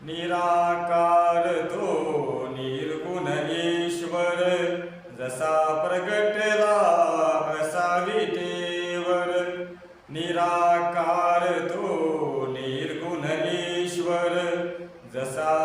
निराकार तो निर्गुण ईश्वर जसा प्रगटला असा देवर निराकार तो निर्गुण ईश्वर जसा